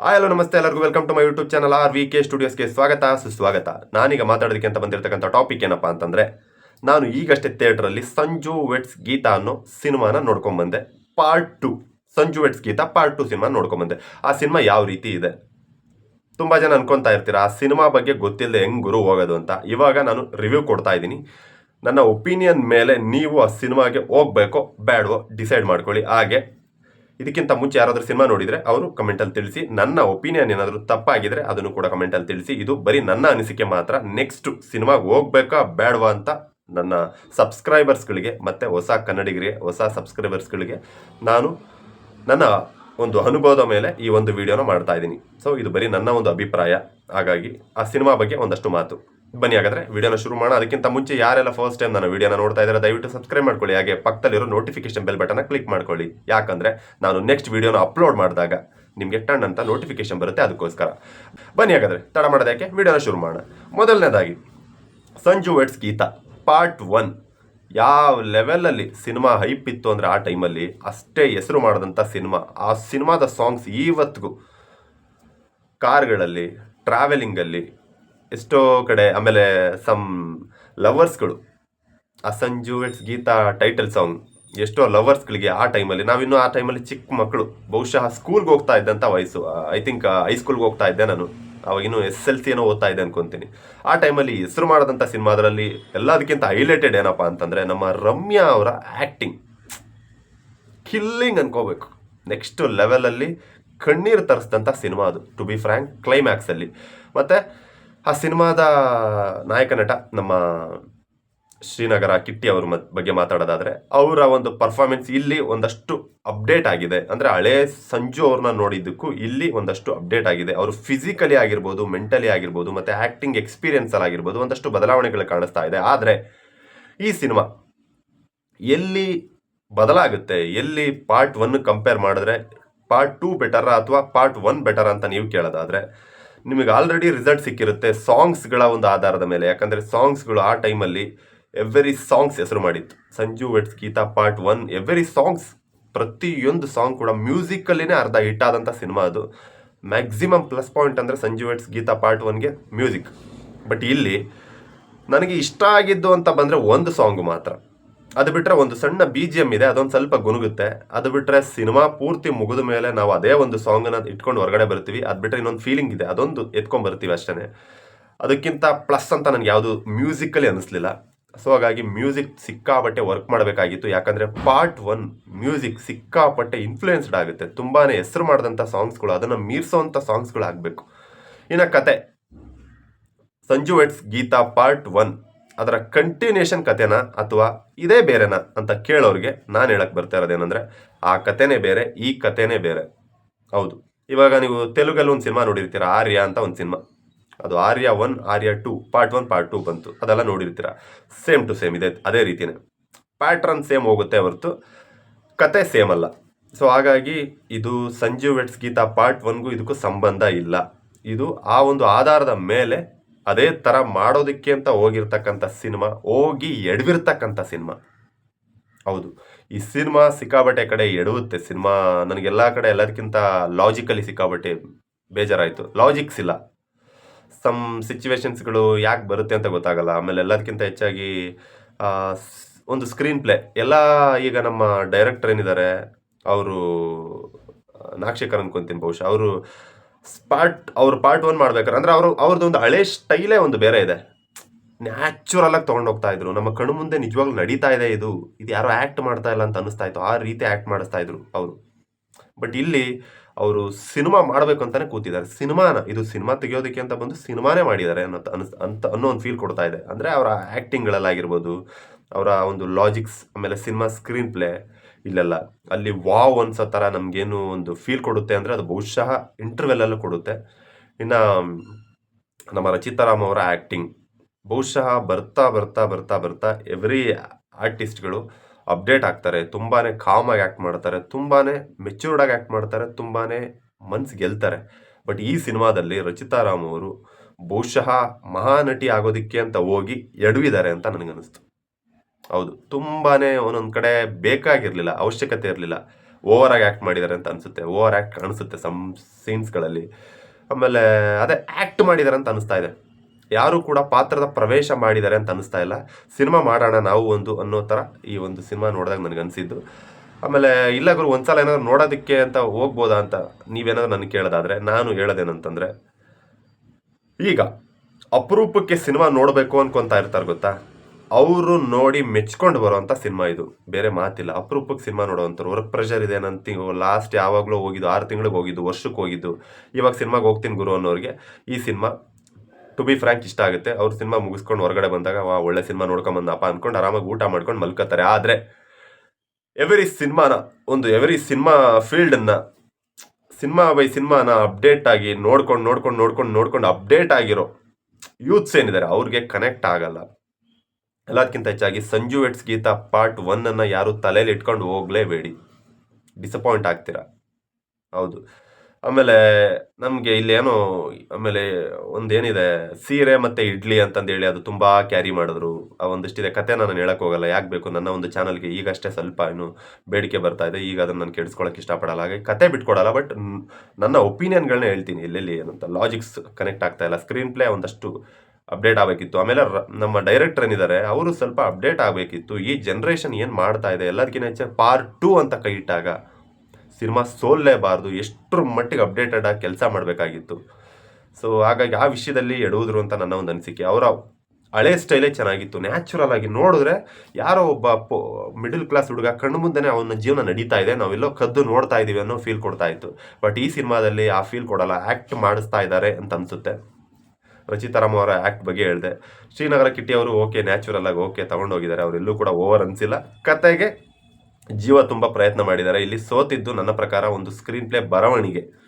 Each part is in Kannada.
ಹಲೋ ನಮಸ್ತೆ ಎಲ್ಲರಿಗೂ. Welcome to my YouTube channel R V K ಸ್ಟುಡಿಯೋಸ್ಗೆ ಸ್ವಾಗತ, ಸುಸ್ವಾಗತ. ನಾನೀಗ ಮಾತಾಡೋದಕ್ಕೆ ಅಂತ ಬಂದಿರತಕ್ಕಂಥ ಟಾಪಿಕ್ ಏನಪ್ಪ ಅಂತಂದರೆ, ನಾನು ಈಗಷ್ಟೇ ಥಿಯೇಟ್ರಲ್ಲಿ ಸಂಜು ವೆಟ್ಸ್ ಗೀತಾ ಅನ್ನೋ ಸಿನಿಮಾನ ನೋಡ್ಕೊಂಬಂದೆ part two Sanju weds Geetha part two cinema ನೋಡ್ಕೊಂಬಂದೆ ಆ ಸಿನಿಮಾ ಯಾವ ರೀತಿ ಇದೆ? ತುಂಬ ಜನ ಅನ್ಕೊಂತಾ ಇರ್ತೀರ, ಆ ಸಿನಿಮಾ ಬಗ್ಗೆ ಗೊತ್ತಿಲ್ಲದೆ ಹೆಂಗ್ ಗುರು ಹೋಗೋದು ಅಂತ. ಇವಾಗ ನಾನು ರಿವ್ಯೂ ಕೊಡ್ತಾ ಇದ್ದೀನಿ. ನನ್ನ ಒಪಿನಿಯನ್ ಮೇಲೆ ನೀವು ಆ ಸಿನಿಮಾಗೆ ಹೋಗ್ಬೇಕೋ ಬೇಡವೋ ಡಿಸೈಡ್ ಮಾಡ್ಕೊಳ್ಳಿ. ಹಾಗೆ ಇದಕ್ಕಿಂತ ಮುಂಚೆ ಯಾರಾದರೂ ಸಿನಿಮಾ ನೋಡಿದರೆ ಅವರು ಕಮೆಂಟಲ್ಲಿ ತಿಳಿಸಿ. ನನ್ನ ಒಪಿನಿಯನ್ ಏನಾದರೂ ತಪ್ಪಾಗಿದ್ರೆ ಅದನ್ನು ಕೂಡ ಕಮೆಂಟಲ್ಲಿ ತಿಳಿಸಿ. ಇದು ಬರೀ ನನ್ನ ಅನಿಸಿಕೆ ಮಾತ್ರ. ನೆಕ್ಸ್ಟ್ ಸಿನಿಮಾಗೆ ಹೋಗ್ಬೇಕಾ ಬೇಡವಾ ಅಂತ ನನ್ನ ಸಬ್ಸ್ಕ್ರೈಬರ್ಸ್ಗಳಿಗೆ ಮತ್ತು ಹೊಸ ಕನ್ನಡಿಗರಿಗೆ, ಹೊಸ ಸಬ್ಸ್ಕ್ರೈಬರ್ಸ್ಗಳಿಗೆ ನಾನು ನನ್ನ ಒಂದು ಅನುಭವದ ಮೇಲೆ ಈ ಒಂದು ವಿಡಿಯೋನ ಮಾಡ್ತಾ ಇದ್ದೀನಿ. ಸೊ ಇದು ಬರೀ ನನ್ನ ಒಂದು ಅಭಿಪ್ರಾಯ. ಹಾಗಾಗಿ ಆ ಸಿನಿಮಾ ಬಗ್ಗೆ ಒಂದಷ್ಟು ಮಾತು. ಬನ್ನಿ ಹಾಗಾದ್ರೆ ವಿಡಿಯೋನ ಶುರು ಮಾಡೋಣ. ಅದಕ್ಕಿಂತ ಮುಂಚೆ ಯಾರೆಲ್ಲ ಫಸ್ಟ್ ಟೈಮ್ ನಾನು ವಿಡಿಯೋನ ನೋಡ್ತಾ ಇದ್ದಾರೆ, ದಯವಿಟ್ಟು ಸಬ್ಸ್ಕ್ರೈಬ್ ಮಾಡ್ಕೊಳ್ಳಿ. ಹಾಗೆ ಪಕ್ಕದಲ್ಲಿರೋ ನೋಟಿಫಿಕೇಶನ್ ಬೆಲ್ ಬಟನ್ನ ಕ್ಲಿಕ್ ಮಾಡ್ಕೊಳ್ಳಿ. ಯಾಕಂದ್ರೆ ನಾನು ನೆಕ್ಸ್ಟ್ ವಿಡಿಯೋನ ಅಪ್ಲೋಡ್ ಮಾಡಿದಾಗ ನಿಮಗೆ ಟಣ್ ಅಂತ ನೋಟಿಫಿಕೇಶನ್ ಬರುತ್ತೆ ಅದಕ್ಕೋಸ್ಕರ. ಬನ್ನಿ ಹಾಗಾದ್ರೆ ತಡ ಮಾಡೋದಕ್ಕೆ ವಿಡಿಯೋನ ಶುರು ಮಾಡೋಣ. ಮೊದಲನೇದಾಗಿ, Sanju weds Geetha part one ಯಾವ ಲೆವೆಲಲ್ಲಿ ಸಿನಿಮಾ ಹೈಪ್ ಇತ್ತು ಅಂದರೆ ಆ ಟೈಮಲ್ಲಿ ಅಷ್ಟೇ ಹೆಸರು ಮಾಡಿದಂಥ ಸಿನಿಮಾ ಆ ಸಿನಿಮಾದ ಸಾಂಗ್ಸ್ ಇವತ್ತಿಗೂ ಕಾರ್ಗಳಲ್ಲಿ ಟ್ರಾವೆಲಿಂಗಲ್ಲಿ ಎಷ್ಟೋ ಕಡೆ, ಆಮೇಲೆ ಸಮ್ ಲವರ್ಸ್ಗಳು ಆ Sanju weds Geetha title song ಎಷ್ಟೋ ಲವರ್ಸ್ಗಳಿಗೆ ಆ ಟೈಮಲ್ಲಿ ನಾವಿನ್ನೂ ಆ ಟೈಮಲ್ಲಿ ಚಿಕ್ಕ ಮಕ್ಕಳು, ಬಹುಶಃ ಸ್ಕೂಲ್ಗೆ ಹೋಗ್ತಾ ಇದ್ದಂಥ ವಯಸ್ಸು ಐ ಥಿಂಕ್ ಹೈಸ್ಕೂಲ್ಗೆ ಹೋಗ್ತಾ ಇದ್ದೆ ನಾನು. ಅವಾಗಿನ್ನೂ ಎಸ್ ಎಲ್ ಸಿ ಏನೋ ಓದ್ತಾ ಇದ್ದೆ ಅನ್ಕೊಂತೀನಿ. ಆ ಟೈಮಲ್ಲಿ ಹೆಸರು ಮಾಡಿದಂಥ ಸಿನಿಮಾದರಲ್ಲಿ ಎಲ್ಲದಕ್ಕಿಂತ ಹೈಲೈಟೆಡ್ ಏನಪ್ಪ ಅಂತಂದರೆ, ನಮ್ಮ ರಮ್ಯಾ ಅವರ ಆ್ಯಕ್ಟಿಂಗ್ ಕಿಲ್ಲಿಂಗ್ ಅನ್ಕೋಬೇಕು. ನೆಕ್ಸ್ಟ್ ಲೆವೆಲಲ್ಲಿ ಕಣ್ಣೀರು ತರಿಸಿದಂಥ ಸಿನಿಮಾ ಅದು ಟು ಬಿ ಫ್ರ್ಯಾಂಕ್ ಕ್ಲೈಮ್ಯಾಕ್ಸಲ್ಲಿ ಮತ್ತು ಆ ಸಿನಿಮಾದ ನಾಯಕ ನಟ ನಮ್ಮ ಶ್ರೀನಗರ ಕಿಟ್ಟಿ ಅವ್ರ ಬಗ್ಗೆ ಮಾತಾಡೋದಾದರೆ, ಅವರ ಒಂದು ಪರ್ಫಾರ್ಮೆನ್ಸ್ ಇಲ್ಲಿ ಒಂದಷ್ಟು ಅಪ್ಡೇಟ್ ಆಗಿದೆ. ಅಂದರೆ ಹಳೆ ಸಂಜು ಅವ್ರನ್ನ ನೋಡಿದ್ದಕ್ಕೂ ಇಲ್ಲಿ ಒಂದಷ್ಟು ಅಪ್ಡೇಟ್ ಆಗಿದೆ. ಅವರು ಫಿಸಿಕಲಿ ಆಗಿರ್ಬೋದು ಮೆಂಟಲಿ ಆಗಿರ್ಬೋದು, ಮತ್ತು ಆ್ಯಕ್ಟಿಂಗ್ ಎಕ್ಸ್ಪೀರಿಯನ್ಸಲ್ಲಿ ಆಗಿರ್ಬೋದು, ಒಂದಷ್ಟು ಬದಲಾವಣೆಗಳು ಕಾಣಿಸ್ತಾ ಇದೆ. ಆದರೆ ಈ ಸಿನಿಮಾ ಎಲ್ಲಿ ಬದಲಾಗುತ್ತೆ, ಎಲ್ಲಿ ಪಾರ್ಟ್ ಒನ್ ಕಂಪೇರ್ ಮಾಡಿದ್ರೆ ಪಾರ್ಟ್ ಟೂ ಬೆಟರ್ ಅಥವಾ ಪಾರ್ಟ್ ಒನ್ ಬೆಟರ್ ಅಂತ ನೀವು ಕೇಳೋದಾದ್ರೆ ನಿಮಗೆ ಆಲ್ರೆಡಿ ರಿಸಲ್ಟ್ ಸಿಕ್ಕಿರುತ್ತೆ ಸಾಂಗ್ಸ್ಗಳ ಒಂದು ಆಧಾರದ ಮೇಲೆ. ಯಾಕಂದರೆ ಸಾಂಗ್ಸ್ಗಳು ಆ ಟೈಮಲ್ಲಿ ಎವ್ರಿ ಸಾಂಗ್ಸ್ ಹೆಸರು ಮಾಡಿತ್ತು. Sanju weds Geetha part one every songs ಪ್ರತಿಯೊಂದು ಸಾಂಗ್ ಕೂಡ ಮ್ಯೂಸಿಕಲ್ಲಿನೇ ಅರ್ಧ ಹಿಟ್ ಆದಂಥ ಸಿನಿಮಾ ಅದು. ಮ್ಯಾಕ್ಸಿಮಮ್ ಪ್ಲಸ್ ಪಾಯಿಂಟ್ ಅಂದರೆ ಸಂಜು ವೆಟ್ಸ್ ಗೀತಾ ಪಾರ್ಟ್ ಒನ್ಗೆ ಮ್ಯೂಸಿಕ್ ಬಟ್ ಇಲ್ಲಿ ನನಗೆ ಇಷ್ಟ ಆಗಿದ್ದು ಅಂತ ಬಂದರೆ ಒಂದು ಸಾಂಗ್ ಮಾತ್ರ. ಅದು ಬಿಟ್ಟರೆ ಒಂದು ಸಣ್ಣ ಬಿ ಜಿ ಎಂ ಇದೆ, ಅದೊಂದು ಸ್ವಲ್ಪ ಗುನುಗುತ್ತೆ ಅದು ಬಿಟ್ಟರೆ ಸಿನಿಮಾ ಪೂರ್ತಿ ಮುಗಿದ ಮೇಲೆ ನಾವು ಅದೇ ಒಂದು ಸಾಂಗನ್ನು ಇಟ್ಕೊಂಡು ಹೊರಗಡೆ ಬರ್ತೀವಿ ಅದು ಬಿಟ್ಟರೆ ಇನ್ನೊಂದು ಫೀಲಿಂಗ್ ಇದೆ. ಅದೊಂದು ಎತ್ಕೊಂಡು ಬರ್ತೀವಿ ಅಷ್ಟೇ ಅದಕ್ಕಿಂತ ಪ್ಲಸ್ ಅಂತ ನನಗೆ ಯಾವುದು ಮ್ಯೂಸಿಕಲ್ಲಿ ಅನಿಸ್ಲಿಲ್ಲ. ಸೊ ಹಾಗಾಗಿ ಮ್ಯೂಸಿಕ್ ಸಿಕ್ಕಾಪಟ್ಟೆ ವರ್ಕ್ ಮಾಡಬೇಕಾಗಿತ್ತು. ಯಾಕಂದರೆ ಪಾರ್ಟ್ ಒನ್ ಮ್ಯೂಸಿಕ್ ಸಿಕ್ಕಾಪಟ್ಟೆ ಇನ್ಫ್ಲೂಯೆನ್ಸ್ಡ್ ಆಗುತ್ತೆ. ತುಂಬಾ ಹೆಸರು ಮಾಡಿದಂಥ ಸಾಂಗ್ಸ್ಗಳು ಅದನ್ನು ಮೀರಿಸೋವಂಥ ಸಾಂಗ್ಸ್ಗಳು ಆಗಬೇಕು ಇನ್ನು ಕತೆ. Sanju weds Geetha part one ಅದರ ಕಂಟಿನ್ಯೂಷನ್ ಕತೆನಾ ಅಥವಾ ಇದೇ ಬೇರೆನಾ ಅಂತ ಕೇಳೋರಿಗೆ ನಾನು ಹೇಳಕ್ಕೆ ಬರ್ತಾ ಏನಂದ್ರೆ, ಆ ಕಥೆನೇ ಬೇರೆ, ಈ ಕಥೆನೇ ಬೇರೆ. ಹೌದು. ಇವಾಗ ನೀವು ತೆಲುಗಲ್ಲಿ ಒಂದು ಸಿನಿಮಾ ನೋಡಿರ್ತೀರ, ಆರ್ಯ ಅಂತ ಒಂದು ಸಿನಿಮಾ. ಅದು Arya one Arya two part one part two ಬಂತು. ಅದೆಲ್ಲ ನೋಡಿರ್ತೀರ. ಸೇಮ್ ಟು ಸೇಮ್ ಇದೆ, ಅದೇ ರೀತಿನೇ. ಪ್ಯಾಟ್ರನ್ ಸೇಮ್ ಹೋಗುತ್ತೆ ಹೊರತು ಕತೆ ಸೇಮ್ ಅಲ್ಲ. ಸೊ ಹಾಗಾಗಿ ಇದು ಸಂಜೀವ್ ವೆಟ್ಸ್ ಗೀತಾ ಪಾರ್ಟ್ ಒನ್ಗೂ ಇದಕ್ಕೂ ಸಂಬಂಧ ಇಲ್ಲ. ಇದು ಆ ಒಂದು ಆಧಾರದ ಮೇಲೆ ಅದೇ ಥರ ಮಾಡೋದಕ್ಕೆ ಅಂತ ಹೋಗಿರ್ತಕ್ಕಂಥ ಸಿನಿಮಾ, ಹೋಗಿ ಎಡವಿರ್ತಕ್ಕಂಥ ಸಿನಿಮಾ. ಹೌದು. ಈ ಸಿನಿಮಾ ಸಿಕ್ಕಾಬಟ್ಟೆ ಕಡೆ ಎಡವುತ್ತೆ. ಸಿನಿಮಾ ನನಗೆಲ್ಲ ಕಡೆ ಎಲ್ಲದಕ್ಕಿಂತ ಲಾಜಿಕಲಿ ಸಿಕ್ಕಾಬಟ್ಟೆ ಬೇಜಾರಾಯಿತು. ಲಾಜಿಕ್ಸ್ ಇಲ್ಲ. ಸಮ್ ಸಿಚುವೇಶನ್ಸ್ಗಳು ಯಾಕೆ ಬರುತ್ತೆ ಅಂತ ಗೊತ್ತಾಗಲ್ಲ. ಆಮೇಲೆ ಎಲ್ಲದಕ್ಕಿಂತ ಹೆಚ್ಚಾಗಿ ಒಂದು ಸ್ಕ್ರೀನ್ ಪ್ಲೇ ಎಲ್ಲ ಈಗ ನಮ್ಮ ಡೈರೆಕ್ಟರ್ ಏನಿದ್ದಾರೆ, ಅವರು ನಾಕ್ಷಕರ್ ಅನ್ಕೊಂತೀನಿ ಬಹುಶಃ. ಅವರು ಪಾರ್ಟ್ ಅವ್ರು ಪಾರ್ಟ್ ಒನ್ ಮಾಡ್ಬೇಕಾರೆ ಅಂದ್ರೆ ಅವರು ಅವ್ರದ್ದು ಒಂದು ಹಳೆ ಸ್ಟೈಲೇ ಒಂದು ಬೇರೆ ಇದೆ. ನ್ಯಾಚುರಲ್ ಆಗಿ ತೊಗೊಂಡೋಗ್ತಾ ಇದ್ರು. ನಮ್ಮ ಕಣ್ಣು ಮುಂದೆ ನಿಜವಾಗ್ಲೂ ನಡೀತಾ ಇದೆ ಇದು. ಇದು ಯಾರೋ ಆ್ಯಕ್ಟ್ ಮಾಡ್ತಾ ಇಲ್ಲ ಅಂತ ಅನಿಸ್ತಾ ಇತ್ತು. ಆ ರೀತಿ ಆ್ಯಕ್ಟ್ ಮಾಡಿಸ್ತಾ ಇದ್ರು ಅವರು. ಬಟ್ ಇಲ್ಲಿ ಅವರು ಸಿನಿಮಾ ಮಾಡಬೇಕು ಅಂತಾನೆ ಕೂತಿದ್ದಾರೆ. ಸಿನಿಮಾನ ಇದು ಸಿನಿಮಾ ತೆಗೆಯೋದಕ್ಕೆ ಅಂತ ಬಂದು ಸಿನಿಮಾನೇ ಮಾಡಿದ್ದಾರೆ ಅನ್ನೋ ಅನಿಸ್ ಅಂತ ಅನ್ನೋ ಒಂದು ಫೀಲ್ ಕೊಡ್ತಾ ಇದೆ. ಅಂದರೆ ಅವರ ಆ್ಯಕ್ಟಿಂಗ್ಗಳಲ್ಲಾಗಿರ್ಬೋದು ಅವರ ಒಂದು ಲಾಜಿಕ್ಸ್ ಆಮೇಲೆ ಸಿನಿಮಾ ಸ್ಕ್ರೀನ್ ಪ್ಲೇ ಇಲ್ಲೆಲ್ಲ. ಅಲ್ಲಿ ವಾವ್ ಅನ್ಸೋ ಥರ ನಮಗೇನು ಒಂದು ಫೀಲ್ ಕೊಡುತ್ತೆ ಅಂದರೆ ಅದು ಬಹುಶಃ ಇಂಟರ್ವೆಲ್ಲಲ್ಲೂ ಕೊಡುತ್ತೆ. ಇನ್ನು, ನಮ್ಮ ರಚಿತಾರಾಮ್ ಅವರ ಆ್ಯಕ್ಟಿಂಗ್ ಬಹುಶಃ ಬರ್ತಾ ಬರ್ತಾ ಬರ್ತಾ ಬರ್ತಾ ಎವ್ರಿ ಆರ್ಟಿಸ್ಟ್ಗಳು ಅಪ್ಡೇಟ್ ಆಗ್ತಾರೆ. ತುಂಬಾ ಕಾಮಾಗಿ ಆ್ಯಕ್ಟ್ ಮಾಡ್ತಾರೆ. ತುಂಬಾ ಮೆಚ್ಯೂರ್ಡಾಗಿ ಆ್ಯಕ್ಟ್ ಮಾಡ್ತಾರೆ. ತುಂಬಾ ಮನ್ಸು ಗೆಲ್ತಾರೆ. ಬಟ್ ಈ ಸಿನಿಮಾದಲ್ಲಿ ರಚಿತಾರಾಮ್ ಅವರು ಬಹುಶಃ ಮಹಾನಟಿ ಆಗೋದಕ್ಕೆ ಅಂತ ಹೋಗಿ ಎಡವಿದ್ದಾರೆ ಅಂತ ನನಗನ್ನಿಸ್ತು. ಹೌದು. ತುಂಬಾ ಒಂದೊಂದು ಕಡೆ ಬೇಕಾಗಿರಲಿಲ್ಲ, ಅವಶ್ಯಕತೆ ಇರಲಿಲ್ಲ. ಓವರ್ ಆಗಿ ಆ್ಯಕ್ಟ್ ಮಾಡಿದ್ದಾರೆ ಅಂತ ಅನಿಸುತ್ತೆ. ಓವರ್ ಆ್ಯಕ್ಟ್ ಕಾಣಿಸುತ್ತೆ ಸಮ್ ಸೀನ್ಸ್ಗಳಲ್ಲಿ ಆಮೇಲೆ ಅದೇ ಆ್ಯಕ್ಟ್ ಮಾಡಿದ್ದಾರೆ ಅಂತ ಅನಿಸ್ತಾ ಇದೆ. ಯಾರು ಕೂಡ ಪಾತ್ರದ ಪ್ರವೇಶ ಮಾಡಿದ್ದಾರೆ ಅಂತ ಅನಿಸ್ತಾ ಇಲ್ಲ. ಸಿನಿಮಾ ಮಾಡೋಣ ನಾವು ಒಂದು ಅನ್ನೋ ಥರ ಈ ಒಂದು ಸಿನಿಮಾ ನೋಡಿದಾಗ ನನಗೆ ಅನಿಸಿದ್ದು. ಆಮೇಲೆ ಇಲ್ಲ ಗುರು ಒಂದ್ಸಲ ಏನಾದ್ರು ನೋಡೋದಕ್ಕೆ ಅಂತ ಹೋಗ್ಬೋದಾ ಅಂತ ನೀವೇನಾದ್ರು ನನಗೆ ಕೇಳೋದಾದ್ರೆ, ನಾನು ಹೇಳೋದೇನಂತಂದರೆ, ಈಗ ಅಪರೂಪಕ್ಕೆ ಸಿನಿಮಾ ನೋಡಬೇಕು ಅನ್ಕೊತಾ ಇರ್ತಾರೆ ಗೊತ್ತಾ? ಅವರು ನೋಡಿ ಮೆಚ್ಕೊಂಡು ಬರೋವಂಥ ಸಿನಿಮಾ ಇದು. ಬೇರೆ ಮಾತಿಲ್ಲ. ಅಪರೂಪಕ್ಕೆ ಸಿನಿಮಾ ನೋಡೋವಂಥವ್ರು. ವರ್ಕ್ ಪ್ರೆಷರ್ ಇದೆ ನನ್ನ ಲಾಸ್ಟ್ ಯಾವಾಗಲೂ ಹೋಗಿದ್ದು, ಆರು ತಿಂಗಳಿಗೆ ಹೋಗಿದ್ದು, ವರ್ಷಕ್ಕೆ ಹೋಗಿದ್ದು. ಇವಾಗ ಸಿನಿಮಾಗೆ ಹೋಗ್ತೀನಿ ಗುರು ಅನ್ನೋರಿಗೆ ಈ ಸಿನಿಮಾ ಟು ಬಿ ಫ್ರ್ಯಾಂಕ್ ಇಷ್ಟ ಆಗುತ್ತೆ. ಅವ್ರ ಸಿನಿಮಾ ಮುಗಿಸ್ಕೊಂಡು ಹೊರಗಡೆ ಬಂದಾಗ ವಾ ಒಳ್ಳೆ ಸಿನಿಮಾ ನೋಡ್ಕೊಂಬಂದಪ್ಪ ಅಂದ್ಕೊಂಡು ಆರಾಮಾಗಿ ಊಟ ಮಾಡ್ಕೊಂಡು ಮಲ್ಕೋತಾರೆ. ಆದರೆ ಎವ್ರಿ ಸಿನಿಮಾನ, ಒಂದು ಎವ್ರಿ ಸಿನಿಮಾ ಫೀಲ್ಡನ್ನು ಸಿನಿಮಾ ಬೈ ಸಿನಿಮಾನ ಅಪ್ಡೇಟ್ ಆಗಿ ನೋಡ್ಕೊಂಡು ನೋಡ್ಕೊಂಡು ನೋಡ್ಕೊಂಡು ನೋಡ್ಕೊಂಡು ಅಪ್ಡೇಟ್ ಆಗಿರೋ ಯೂತ್ಸ್ ಏನಿದ್ದಾರೆ, ಅವ್ರಿಗೆ ಕನೆಕ್ಟ್ ಆಗಲ್ಲ. ಎಲ್ಲದಕ್ಕಿಂತ ಹೆಚ್ಚಾಗಿ ಸಂಜು ವೆಟ್ಸ್ ಗೀತಾ ಪಾರ್ಟ್ ಒನ್ನನ್ನು ಯಾರೂ ತಲೆಯಲ್ಲಿ ಇಟ್ಕೊಂಡು ಹೋಗ್ಲೇಬೇಡಿ. ಡಿಸಪಾಯಿಂಟ್ ಆಗ್ತೀರಾ? ಹೌದು. ಆಮೇಲೆ ನಮಗೆ ಇಲ್ಲೇನೋ, ಆಮೇಲೆ ಒಂದೇನಿದೆ, ಸೀರೆ ಮತ್ತು ಇಡ್ಲಿ ಅಂತಂದೇಳಿ ಅದು ತುಂಬ ಕ್ಯಾರಿ ಮಾಡಿದ್ರು. ಆ ಒಂದಿಷ್ಟಿದೆ ಕತೆ ನಾನು ಹೇಳೋಕ್ಕೋಗಲ್ಲ ಯಾಕೆ ಬೇಕು ನನ್ನ ಒಂದು ಚಾನಲ್ಗೆ ಈಗಷ್ಟೇ ಸ್ವಲ್ಪ ಏನು ಬೇಡಿಕೆ ಬರ್ತಾ ಇದೆ. ಈಗ ಅದನ್ನು ನಾನು ಕೆಡಿಸ್ಕೊಳಕ್ಕೆ ಇಷ್ಟಪಡಲ್ಲ. ಹಾಗೆ ಕತೆ ಬಿಟ್ಕೊಡಲ್ಲ ಬಟ್ ನನ್ನ ಒಪಿನಿಯನ್ಗಳನ್ನ ಹೇಳ್ತೀನಿ, ಎಲ್ಲೆಲ್ಲಿ ಏನಂತ ಲಾಜಿಕ್ಸ್ ಕನೆಕ್ಟ್ ಆಗ್ತಾ ಇಲ್ಲ. ಸ್ಕ್ರೀನ್ ಪ್ಲೇ ಒಂದಷ್ಟು ಅಪ್ಡೇಟ್ ಆಗಬೇಕಿತ್ತು. ಆಮೇಲೆ ನಮ್ಮ ಡೈರೆಕ್ಟರ್ ಏನಿದ್ದಾರೆ, ಅವರು ಸ್ವಲ್ಪ ಅಪ್ಡೇಟ್ ಆಗಬೇಕಿತ್ತು. ಈ ಜನ್ರೇಷನ್ ಏನು ಮಾಡ್ತಾ ಇದೆ ಎಲ್ಲದಕ್ಕಿಂತ ಹೆಚ್ಚಾಗಿ ಪಾರ್ಟ್ ಟೂ ಅಂತ ಕೈ ಇಟ್ಟಾಗ ಸಿನಿಮಾ ಸೋಲ್ಲೇಬಾರ್ದು, ಎಷ್ಟರ ಮಟ್ಟಿಗೆ ಅಪ್ಡೇಟೆಡ್ ಆಗಿ ಕೆಲಸ ಮಾಡಬೇಕಾಗಿತ್ತು. ಸೊ ಹಾಗಾಗಿ ಆ ವಿಷಯದಲ್ಲಿ ಎಡುವುದ್ರು ಅಂತ ನನ್ನ ಒಂದು ಅನಿಸಿಕೆ. ಅವರ ಹಳೆ ಸ್ಟೈಲೇ ಚೆನ್ನಾಗಿತ್ತು. ನ್ಯಾಚುರಲ್ ಆಗಿ ನೋಡಿದ್ರೆ ಯಾರೋ ಒಬ್ಬ ಮಿಡಲ್ ಕ್ಲಾಸ್ ಹುಡುಗ ಕಣ್ಣು ಮುಂದೆನೇ ಅವನ ಜೀವನ ನಡೀತಾ ಇದೆ. ನಾವೆಲ್ಲೋ ಕದ್ದು ನೋಡ್ತಾ ಇದ್ದೀವಿ ಅನ್ನೋ ಫೀಲ್ ಕೊಡ್ತಾ ಇತ್ತು. ಬಟ್ ಈ ಸಿನಿಮಾದಲ್ಲಿ ಆ ಫೀಲ್ ಕೊಡಲ್ಲ. ಆ್ಯಕ್ಟ್ ಮಾಡಿಸ್ತಾ ಇದ್ದಾರೆ ಅಂತ ಅನಿಸುತ್ತೆ. ರಚಿತಾರಾಮ್ ಅವರ ಆ್ಯಕ್ಟ್ ಬಗ್ಗೆ ಹೇಳಿದೆ. ಶ್ರೀನಗರ ಕಿಟ್ಟಿ ಅವರು ಓಕೆ ನ್ಯಾಚುರಲ್ ಆಗಿ ಓಕೆ ತಗೊಂಡೋಗಿದ್ದಾರೆ. ಅವರೆಲ್ಲೂ ಕೂಡ ಓವರ್ ಅನಿಸಿಲ್ಲ. ಕತೆಗೆ ಜೀವ ತುಂಬ ಪ್ರಯತ್ನ ಮಾಡಿದ್ದಾರೆ. ಇಲ್ಲಿ ಸೋತಿದ್ದು ನನ್ನ ಪ್ರಕಾರ ಒಂದು ಸ್ಕ್ರೀನ್ ಪ್ಲೇ ಬರವಣಿಗೆ.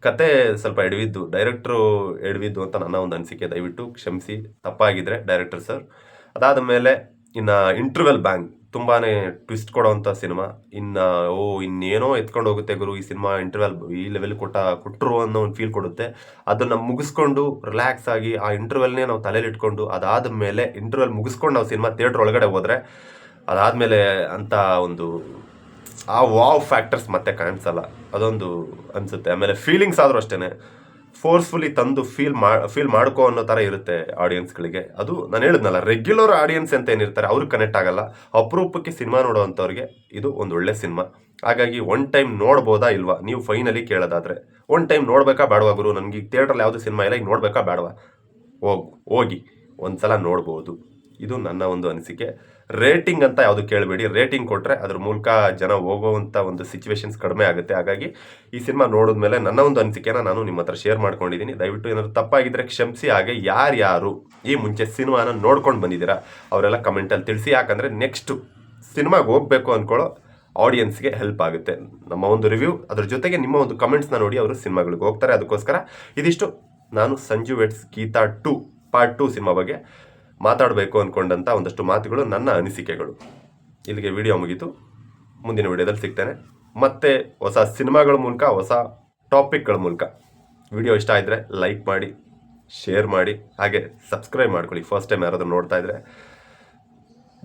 ಕತೆ ಸ್ವಲ್ಪ ಎಡವಿದ್ದು ಡೈರೆಕ್ಟ್ರು ಎಡವಿದ್ದು ಅಂತ ನನ್ನ ಒಂದು ಅನಿಸಿಕೆ. ದಯವಿಟ್ಟು ಕ್ಷಮಿಸಿ. ತಪ್ಪಾಗಿದ್ರೆ ಡೈರೆಕ್ಟರ್ ಸರ್ ಅದಾದ ಮೇಲೆ ಇನ್ನು ಇಂಟರ್ವೆಲ್ ಬ್ಯಾಂಗ್ ತುಂಬಾನೇ ಟ್ವಿಸ್ಟ್ ಕೊಡೋವಂಥ ಸಿನಿಮಾ. ಇನ್ನು, ಓ, ಇನ್ನೇನೋ ಎತ್ಕೊಂಡು ಹೋಗುತ್ತೆ ಗುರು ಈ ಸಿನಿಮಾ ಇಂಟರ್ವೆಲ್ ಈ ಲೆವೆಲ್ ಕೊಟ್ಟ ಕೊಟ್ಟರು ಅನ್ನೋ ಒಂದು ಫೀಲ್ ಕೊಡುತ್ತೆ. ಅದನ್ನು ಮುಗಿಸ್ಕೊಂಡು ರಿಲ್ಯಾಕ್ಸ್ ಆಗಿ ಆ ಇಂಟರ್ವೆಲ್ನೇ ನಾವು ತಲೆಯಲ್ಲಿ ಇಟ್ಕೊಂಡು ಅದಾದ ಮೇಲೆ ಇಂಟರ್ವೆಲ್ ಮುಗಿಸ್ಕೊಂಡು ನಾವು ಸಿನಿಮಾ ಥಿಯೇಟ್ರ್ ಒಳಗಡೆ ಹೋದರೆ ಅದಾದಮೇಲೆ ಅಂತ ಒಂದು, ಆ ವಾವ್ ಫ್ಯಾಕ್ಟರ್ಸ್ ಮತ್ತೆ ಕಾಣಿಸಲ್ಲ. ಅದೊಂದು ಅನಿಸುತ್ತೆ. ಆಮೇಲೆ ಫೀಲಿಂಗ್ಸ್ ಆದರೂ ಅಷ್ಟೇ ಫೋರ್ಸ್ಫುಲಿ ತಂದು ಫೀಲ್ ಮಾ ಫೀಲ್ ಮಾಡ್ಕೋ ಅನ್ನೋ ಥರ ಇರುತ್ತೆ ಆಡಿಯನ್ಸ್ಗಳಿಗೆ ಅದು ನಾನು ಹೇಳಿದ್ನಲ್ಲ ರೆಗ್ಯುಲರ್ ಆಡಿಯನ್ಸ್ ಅಂತ ಏನಿರ್ತಾರೆ ಅವ್ರಿಗೆ ಕನೆಕ್ಟ್ ಆಗಲ್ಲ. ಅಪರೂಪಕ್ಕೆ ಸಿನಿಮಾ ನೋಡೋವಂಥವ್ರಿಗೆ ಇದು ಒಂದು ಒಳ್ಳೆ ಸಿನಿಮಾ ಹಾಗಾಗಿ ಒನ್ ಟೈಮ್ ನೋಡ್ಬೋದಾ ಇಲ್ವಾ? ನೀವು ಫೈನಲಿ ಕೇಳೋದಾದರೆ. ಒನ್ ಟೈಮ್ ನೋಡ್ಬೇಕಾ ಬೇಡವಾ ಗುರು? ನನಗೆ ಈಗ ಥಿಯೇಟ್ರಲ್ಲಿ ಯಾವುದು ಸಿನಿಮಾ ಇಲ್ಲ, ಈಗ ನೋಡ್ಬೇಕಾ ಬೇಡವಾ? ಹೋಗ್, ಹೋಗಿ ಒಂದು ಸಲ ನೋಡ್ಬೋದು. ಇದು ನನ್ನ ಒಂದು ಅನಿಸಿಕೆ. ರೇಟಿಂಗ್ ಅಂತ ಯಾವುದು ಕೇಳಬೇಡಿ. ರೇಟಿಂಗ್ ಕೊಟ್ಟರೆ ಅದ್ರ ಮೂಲಕ ಜನ ಹೋಗುವಂಥ ಒಂದು ಸಿಚುವೇಶನ್ಸ್ ಕಡಿಮೆ ಆಗುತ್ತೆ. ಹಾಗಾಗಿ ಈ ಸಿನಿಮಾ ನೋಡಿದ್ಮೇಲೆ ನನ್ನ ಒಂದು ಅನಿಸಿಕೆನ ನಾನು ನಿಮ್ಮ ಹತ್ರ ಶೇರ್ ಮಾಡ್ಕೊಂಡಿದ್ದೀನಿ. ದಯವಿಟ್ಟು ಏನಾದರೂ ತಪ್ಪಾಗಿದ್ರೆ ಕ್ಷಮಿಸಿ. ಹಾಗೆ ಯಾರ್ಯಾರು ಈ ಮುಂಚೆ ಸಿನಿಮಾನ ನೋಡ್ಕೊಂಡು ಬಂದಿದ್ದೀರಾ ಅವರೆಲ್ಲ ಕಮೆಂಟಲ್ಲಿ ತಿಳಿಸಿ. ಯಾಕಂದರೆ ನೆಕ್ಸ್ಟು ಸಿನಿಮಾಗೆ ಹೋಗಬೇಕು ಅಂದ್ಕೊಳ್ಳೋ ಆಡಿಯನ್ಸ್ಗೆ ಹೆಲ್ಪ್ ಆಗುತ್ತೆ. ನಮ್ಮ ಒಂದು ರಿವ್ಯೂ ಅದ್ರ ಜೊತೆಗೆ ನಿಮ್ಮ ಒಂದು ಕಮೆಂಟ್ಸ್ನ ನೋಡಿ ಅವರು ಸಿನಿಮಾಗಳಿಗೆ ಹೋಗ್ತಾರೆ. ಅದಕ್ಕೋಸ್ಕರ ಇದಿಷ್ಟು. ನಾನು Sanju weds Geetha two part two cinema ಬಗ್ಗೆ ಮಾತಾಡಬೇಕು ಅಂದ್ಕೊಂಡಂಥ ಒಂದಷ್ಟು ಮಾತುಗಳು ನನ್ನ ಅನಿಸಿಕೆಗಳು. ಇಲ್ಲಿಗೆ ವಿಡಿಯೋ ಮುಗೀತು. ಮುಂದಿನ ವಿಡಿಯೋದಲ್ಲಿ ಸಿಗ್ತೇನೆ. ಮತ್ತೆ ಹೊಸ ಸಿನಿಮಾಗಳ ಮೂಲಕ, ಹೊಸ ಟಾಪಿಕ್ಗಳ ಮೂಲಕ. ವಿಡಿಯೋ ಇಷ್ಟ ಆದರೆ ಲೈಕ್ ಮಾಡಿ ಶೇರ್ ಮಾಡಿ, ಹಾಗೆ ಸಬ್ಸ್ಕ್ರೈಬ್ ಮಾಡ್ಕೊಳ್ಳಿ. ಫಸ್ಟ್ ಟೈಮ್ ಯಾರಾದರೂ ನೋಡ್ತಾ ಇದ್ರೆ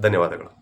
ಧನ್ಯವಾದಗಳು.